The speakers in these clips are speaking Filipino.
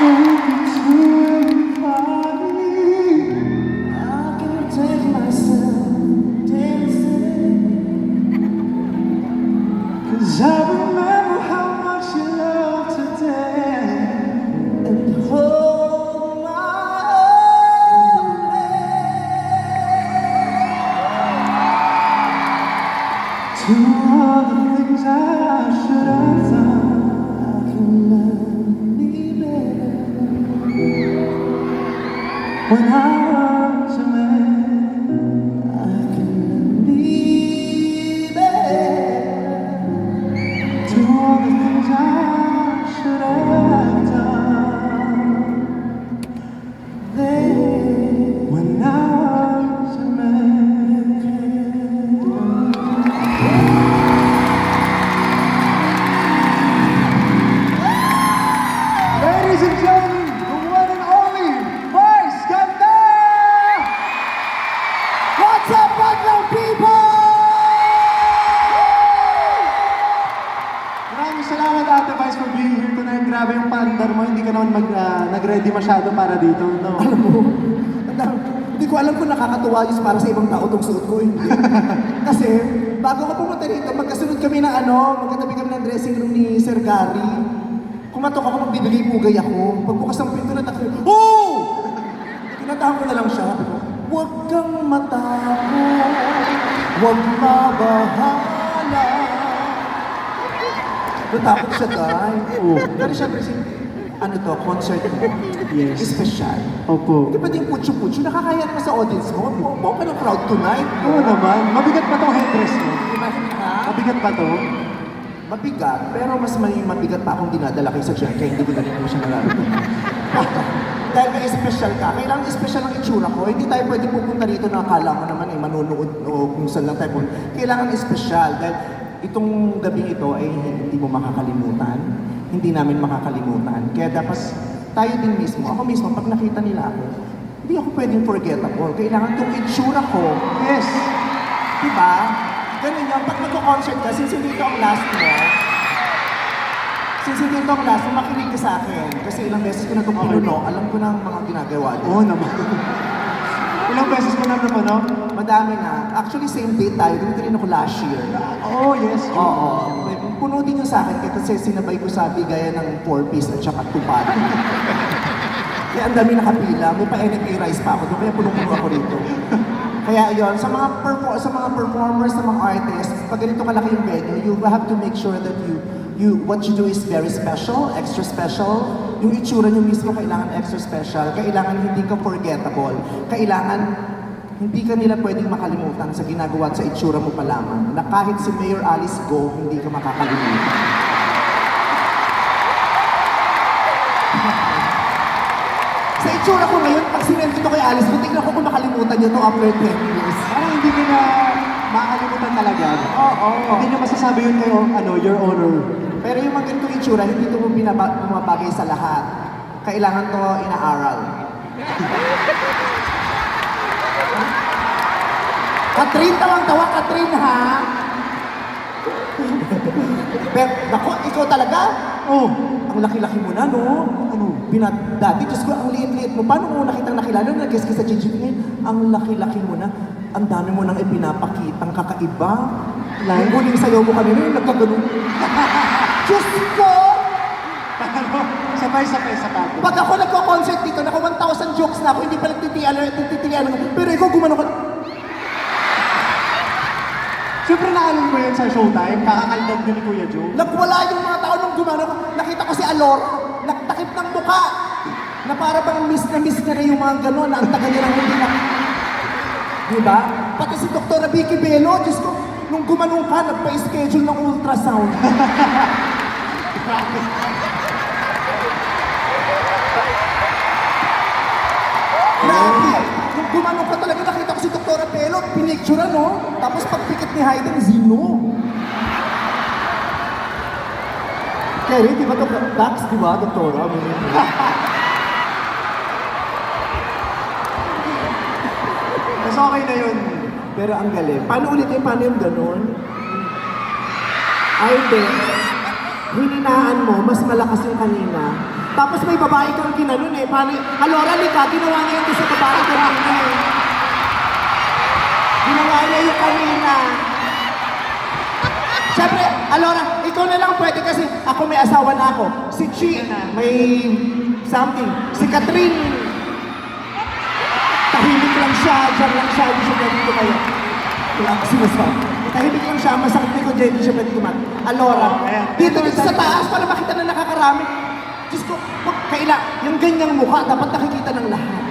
To all the things I should have done, When I naman mag, ah, nag-ready masyado para dito. No? Alam mo, hindi ko alam kung nakakatuwa yun para sa ibang tao itong suot ko. Hindi. Kasi, bago ako pumunta rito, magkasunod kami ng ano, magkatabi kami ng dressing room ni Sir Gary. Kumatok ako, magbibigay pugay ako. Pagbukas ng pinto na takbo, Oh! Tinatahan ko na lang siya. Huwag kang matakot, huwag mabahala. Natakot siya, Day. Oo. Pero syempre, si, ano to, concert mo. Yes. Special. Opo. Hindi pwedeng putyo-putyo. Nakakaya ka sa audience mo. Buo ka ng crowd tonight. Oo naman. Mabigat pa tong headdress mo. Imagine ka. Mabigat pa to. Mabigat, pero mas may mabigat pa akong dinadala kay sa dyan, kaya hindi ko na rin po siya nararamdaman. Dahil may special ka, kailangan special ang itsura ko. Hindi tayo pwede pupunta rito na akala mo naman ay manonood o kung saan lang tayo pupunta. Kailangan special dahil itong gabing ito ay hindi mo makakalimutan. Hindi namin makakalimutan. Kaya dapat tayo din mismo, ako mismo, pag nakita nila ako, hindi ako pwedeng forgettable. Kailangan itong itsura ko, Yes. Diba? Ganun yan. Pag magko-concert ka, since hindi ito ang last mo, since hindi ito ang last mo, makinig ka sa akin. Kasi ilang beses ko na itong pinuno, alam ko na ang mga ginagawa niyo. Oo naman. Ilang beses mo na no? Madami na. Actually, same date tayo. Dito rin ako last year. Oo, yes. Oo. Puno din yung sa akin kasi sinabay ko sa bigaya ng four-piece at saka tupad. Kaya ang dami nakapila. May pa-NFA rice pa ako doon. Kaya punong-puno ako rito. Kaya yon sa mga perfor- sa mga performers, sa mga artists, pag ganito kalaki yung venue, you have to make sure that you you what you do is very special, extra special. Yung itsura nyo mismo kailangan extra special. Kailangan hindi ka forgettable. Kailangan hindi ka nila pwedeng makalimutan sa ginagawa at sa itsura mo pa lamang. Na kahit si Mayor Alice Go, hindi ka makakalimutan. sa itsura ko ngayon, pag sinend ko kay Alice, butik na ko kung makalimutan niyo to after 10 years. Parang hindi ko na makakalimutan talaga. Oo. Hindi niyo masasabi yun kayo, ano, your honor. Pero yung mga ganitong itsura, hindi ito bumabagay sa lahat. Kailangan to inaaral. Katrin, tawang-tawa, Katrin, ha? Pero, nako, ikaw talaga? Oh, Ang laki-laki mo na, no? ano? Binat, dati, Diyos ko, ang liit-liit mo. Paano mo nakitang nakilala? Nag-guess ka sa ngayon, ang laki-laki mo na. Ang dami mo nang ipinapakitang kakaiba. Like? Huling sayaw mo kanina, yung nagkaganon. Diyos ko! Ano? Sabay-sabay sa bago. Pag ako nagko-concert dito, naka 1,000 jokes na ako, hindi pa nagtitiyan, nagtitiyan. Pero ikaw gumano ka. Siyempre naalala mo yun sa showtime, kakakaldag niyo ni Kuya Joe. Nagwala yung mga tao nung gumano. Nakita ko si Alora, nagtakip ng mukha. Na para bang miss na miss na rin yung mga gano'n, na ang tagal niya lang hindi na. Diba? Pati si Dr. Vicky Bello, Diyos ko, nung gumanong ka, nagpa-schedule ng ultrasound. Grabe! Nung gumanong ka talaga, nakita pinicture no? Tapos pagpikit ni Hayden, Zino. Kerry, di ba ito? Dax, di ba, Doktora? Mas okay na yun. Pero ang galing. Paano ulit yung paano yung ganun? Ay, hindi. Hininaan mo, mas malakas yung kanina. Tapos may babae kang ginanon eh. Paano, Alora, Lika, ginawa niya yung sa babae kanina eh. Ginawa niya yung kanina. Siyempre, Alora, ikaw na lang pwede kasi ako may asawa na ako. Si Chi, may something. Si Catherine, tahimik lang siya, dyan lang siya, hindi siya pwede tumayo. Wala ako sinasabi. Tahimik lang siya, masakit ko dyan, hindi siya pwede tumayo. Alora, dito dito sa taas para makita na nakakarami. Diyos ko, kaila, yung ganyang mukha, dapat nakikita ng lahat.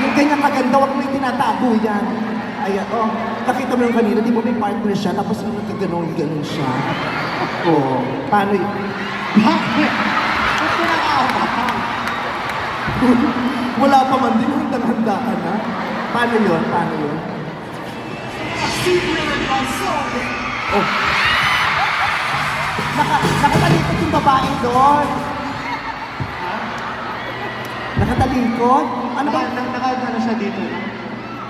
Yung ganyang kaganda, wag mo yung tinatago yan. Ayan, oh, nakita mo yung kanina, di ba may partner siya, tapos yung nagkaganon, ganon siya. Oo, paano yun? Bakit? Ba't pinakaabang? Wala pa man din, handang-handa ka na. Paano yun? Paano yun? Oh. Naka, nakatalikod yung babae doon. Nakatalikod? Ano ba? Naka, naka, siya dito?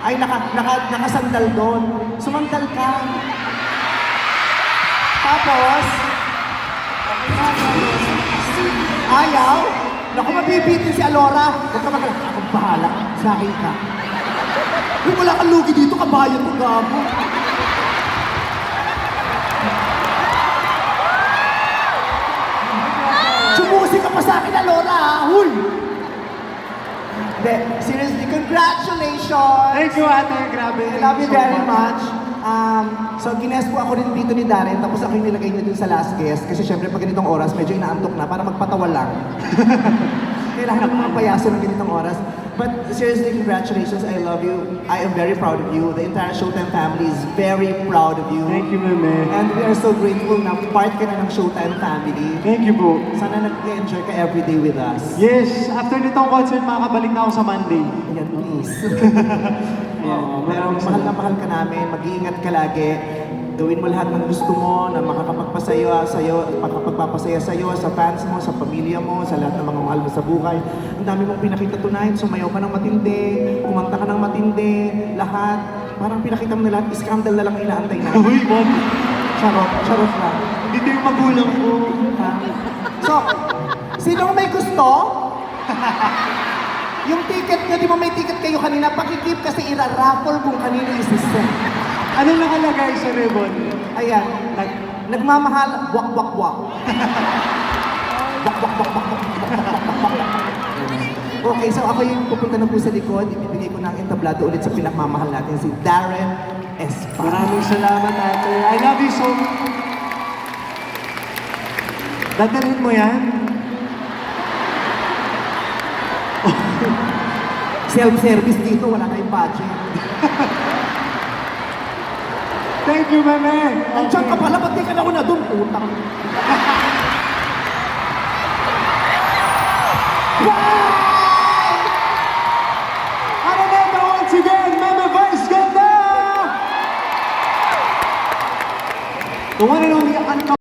Ay, naka, naka, nakasandal doon. Sumandal ka. Tapos, ayaw. Naku, mabibitin si Alora. Huwag ka mag Akong bahala. Sa akin ka. Kung wala kang lugi dito, kabayan mo gabo. Sumusi ka pa sa akin, Alora? Huy! Hindi, seriously, congratulations! Thank you, ate. Grabe. I love you very much. Um, so, gines po ako rin dito ni Darren, tapos ako yung nilagay niya dun sa last guest. Kasi syempre, pag ganitong oras, medyo inaantok na para magpatawa lang. Kailangan mo mapayaso ng ganitong oras. But seriously, congratulations. I love you. I am very proud of you. The entire Showtime family is very proud of you. Thank you, meme. And we are so grateful na part ka na ng Showtime family. Thank you po. Sana nag-enjoy ka everyday with us. Yes, after nitong concert, makakabalik na ako sa Monday. Ayan, please. Yeah, Oo, pero mahal na mahal ka namin, mag-iingat ka lagi. Gawin mo lahat ng gusto mo na makakapagpasaya sa'yo, makakapagpapasaya sa'yo, sa fans mo, sa pamilya mo, sa lahat ng mga mahal mo sa buhay. Ang dami mong pinakita tonight, sumayaw ka ng matindi, kumanta ka ng matindi, lahat. Parang pinakita mo na lahat, scandal na lang inaantay na. Uy, Bob. Charot, charot lang. Dito yung magulang ko. Ha? So, sino may gusto? yung ticket nyo, di ba may ticket kayo kanina, pakikip kasi ira-raffle kung kanino isi-send. Ano nakalagay sa ribbon? Ayan, nag, nagmamahal, wak. Wak wak wak wak wak wak wak Okay, so ako yung pupunta na po sa likod, ibibigay ko ng entablado ulit sa pinakmamahal natin, si Darren Espa. Maraming salamat, ate. I love you so much. Dadalhin mo yan? Self-service dito, wala tayong budget. Thank you, meme. Nandiyan ka pala, ba't di ka na una doon? Utang. Ano you want to the